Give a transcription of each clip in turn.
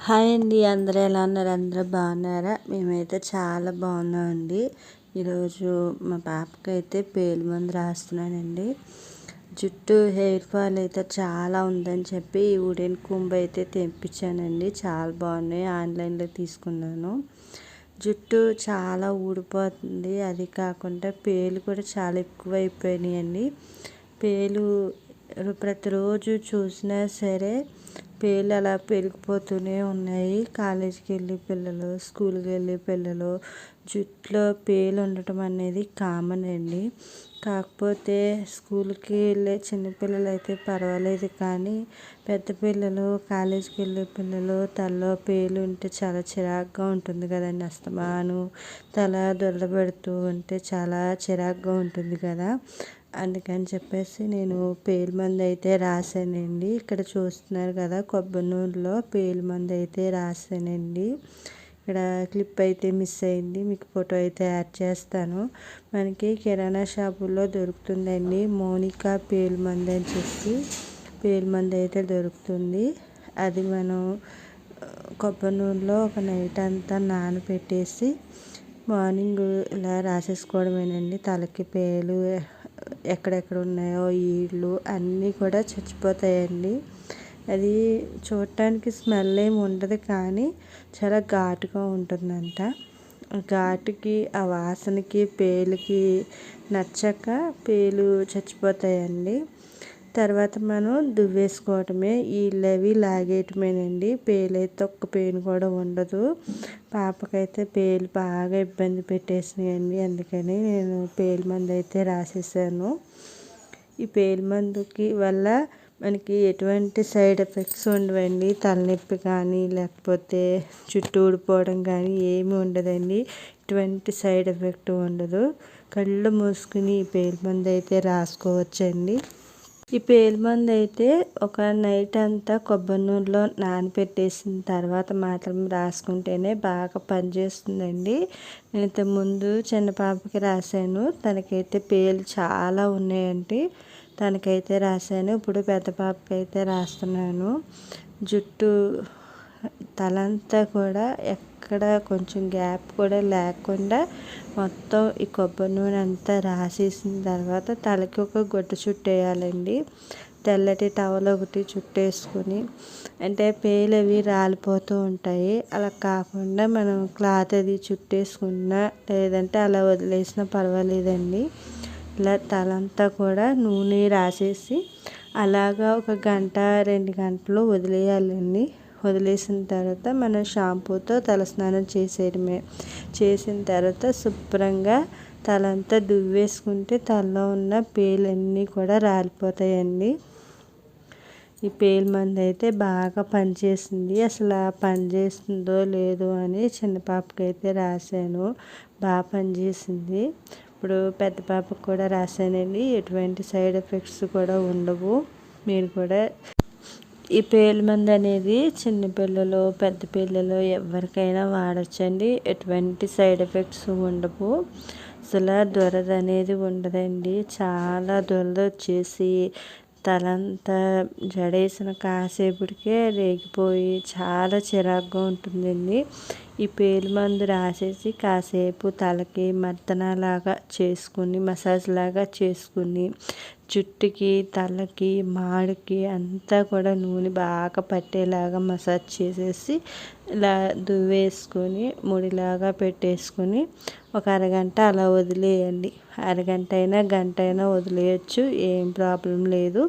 Hi అండి అందరూ ఎలా ఉన్నారు? అందరూ బాగున్నారా? మేమైతే చాలా బాగున్నామండి. ఈరోజు మా పాపకి అయితే పేలు మందు రాస్తున్నానండి. జుట్టు హెయిర్ ఫాల్ అయితే చాలా ఉందని చెప్పి ఈ ఉడెన్ కుంభ అయితే తెప్పించానండి. చాలా బాగున్నాయి ఆన్లైన్లో తీసుకున్నాను. జుట్టు చాలా ఊడిపోతుంది. అది కాకుండా పేలు కూడా చాలా ఎక్కువ అయిపోయినాయండి పేలు ప్రతిరోజు చూసినా సరే పేర్లు అలా పెరిగిపోతూనే ఉన్నాయి. కాలేజీకి వెళ్ళే పిల్లలు స్కూల్కి వెళ్ళే పిల్లలు జుట్టులో పేలు ఉండటం అనేది కామన్ అండి. కాకపోతే స్కూల్కి వెళ్ళే చిన్నపిల్లలు అయితే పర్వాలేదు కానీ పెద్ద పిల్లలు కాలేజీకి వెళ్ళే పిల్లలు తలలో పేలు ఉంటే చాలా చిరాగ్గా ఉంటుంది కదండి. అస్తమాను తల దురద పెడుతూ ఉంటే చాలా చిరాగ్గా ఉంటుంది కదా. అందుకని చెప్పేసి నేను పేలు మందు అయితే రాశానండి. ఇక్కడ చూస్తున్నారు కదా కొబ్బరి నూనెలో పేలు మందు అయితే రాశానండి. ఇక్కడ క్లిప్ అయితే మిస్ అయింది. మీకు ఫోటో అయితే యాడ్ చేస్తాను. మనకి కిరాణా షాపుల్లో దొరుకుతుందండి మోనికా పేలు మంది అని చెప్పి. పేలు మంది అయితే దొరుకుతుంది. అది మనం కొబ్బరి నూనెలో ఒక నైట్ అంతా నానబెట్టేసి మార్నింగ్ ఇలా రాసేసుకోవడమేనండి. తలకి పేలు ఎక్కడెక్కడ ఉన్నాయో ఈళ్ళు అన్నీ కూడా చచ్చిపోతాయండి. అది చూడటానికి స్మెల్ ఏమి ఉండదు కానీ చాలా ఘాటుగా ఉంటుందంట. ఘాటుకి ఆ వాసనకి పేలుకి నచ్చక పేలు చచ్చిపోతాయండి. తర్వాత మనం దువ్వేసుకోవటమే. వీళ్ళవి లాగేయటమేనండి. పేలైతే ఒక్క పెయిన్ కూడా ఉండదు. పాపకైతే పేలు బాగా ఇబ్బంది పెట్టేసినాయండి. అందుకని నేను పేలు మందు అయితే రాసేసాను. ఈ పేలు మందుకి వల్ల మనకి ఎటువంటి సైడ్ ఎఫెక్ట్స్ ఉండవండి. తలనొప్పి కానీ లేకపోతే చుట్టూ ఊడిపోవడం కానీ ఏమి ఉండదండి. ఎటువంటి సైడ్ ఎఫెక్ట్ ఉండదు. కళ్ళు మూసుకుని ఈ పేలు మందు అయితే రాసుకోవచ్చండి. ఈ పేలు అయితే ఒక నైట్ అంతా కొబ్బరి నూనెలో నానబెట్టేసిన తర్వాత మాత్రం రాసుకుంటేనే బాగా పనిచేస్తుందండి. నేనైతే ముందు చిన్న పాపకి రాశాను. తనకైతే పేలు చాలా ఉన్నాయండి. తనకైతే రాశాను. ఇప్పుడు పెద్ద పాపకి అయితే రాస్తున్నాను. జుట్టు తలంతా కూడా ఎక్కడ కొంచెం గ్యాప్ కూడా లేకుండా మొత్తం ఈ కొబ్బరి నూనె అంతా రాసేసిన తర్వాత తలకి ఒక గుడ్డ చుట్టేయాలండి. తెల్లటి టవల్ ఒకటి చుట్టేసుకుని అంటే పేలు అవి రాలిపోతూ ఉంటాయి. అలా కాకుండా మనం క్లాత్ అది చుట్టేసుకున్నా లేదంటే అలా వదిలేసినా పర్వాలేదండి. ఇలా తలంతా కూడా నూనె రాసేసి అలాగా ఒక గంట రెండు గంటలు వదిలేయాలండి. వదిలేసిన తర్వాత మనం షాంపూతో తలస్నానం చేసేయడమే. చేసిన తర్వాత శుభ్రంగా తలంతా దువ్వేసుకుంటే తలలో ఉన్న పేలన్నీ కూడా రాలిపోతాయండి. ఈ పేల్ మందు అయితే బాగా పనిచేసింది. అసలు పనిచేస్తుందో లేదో అని చిన్న పాపకి అయితే రాశాను. బాగా పనిచేసింది. ఇప్పుడు పెద్ద పాపకు కూడా రాశానండి. ఎటువంటి సైడ్ ఎఫెక్ట్స్ కూడా ఉండవు. మీరు కూడా ఈ పేలు మందు అనేది చిన్నపిల్లలు పెద్ద పిల్లలు ఎవరికైనా వాడచ్చండి. ఎటువంటి సైడ్ ఎఫెక్ట్స్ ఉండవు. అసలు దురద అనేది ఉండదండి. చాలా దురద వచ్చేసి తలంతా జడేసిన కాసేపటికే రేగిపోయి చాలా చిరాకుగా ఉంటుందండి. ఈ పేలు మందు రాసేసి కాసేపు తలకి మర్దనలాగా చేసుకుని మసాజ్ లాగా చేసుకుని జుట్టుకి తలకి మాడికి అంతా కూడా నూనె బాగా పట్టేలాగా మసాజ్ చేసేసి ఇలా దువ్వేసుకొని ముడిలాగా పెట్టేసుకొని ఒక అరగంట అలా వదిలేయండి. అరగంట అయినా గంట అయినా వదిలేయచ్చు ఏం ప్రాబ్లం లేదు.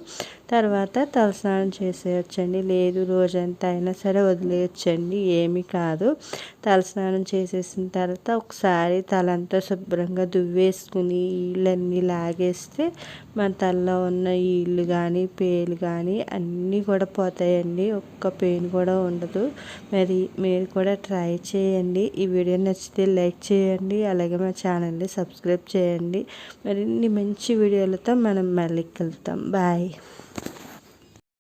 తర్వాత తలస్నానం చేసేయచ్చండి. లేదు రోజంతా అయినా సరే వదిలేయచ్చండి. ఏమీ కాదు. తలస్నానం చేసేసిన తర్వాత ఒకసారి తలంతా శుభ్రంగా దువ్వేసుకుని ఈళ్ళన్నీ లాగేస్తే మన తలలో ఉన్న ఈళ్ళు కానీ పేలు కానీ అన్నీ కూడా పోతాయండి. ఒక్క పెయిన్ కూడా ఉండదు. మరి మీరు కూడా ట్రై చేయండి. ఈ వీడియో నచ్చితే లైక్ చేయండి. అలాగే మా ఛానల్ని సబ్స్క్రైబ్ చేయండి. మరిన్ని మంచి వీడియోలతో మనం మళ్ళీ కలుద్దాం. బాయ్.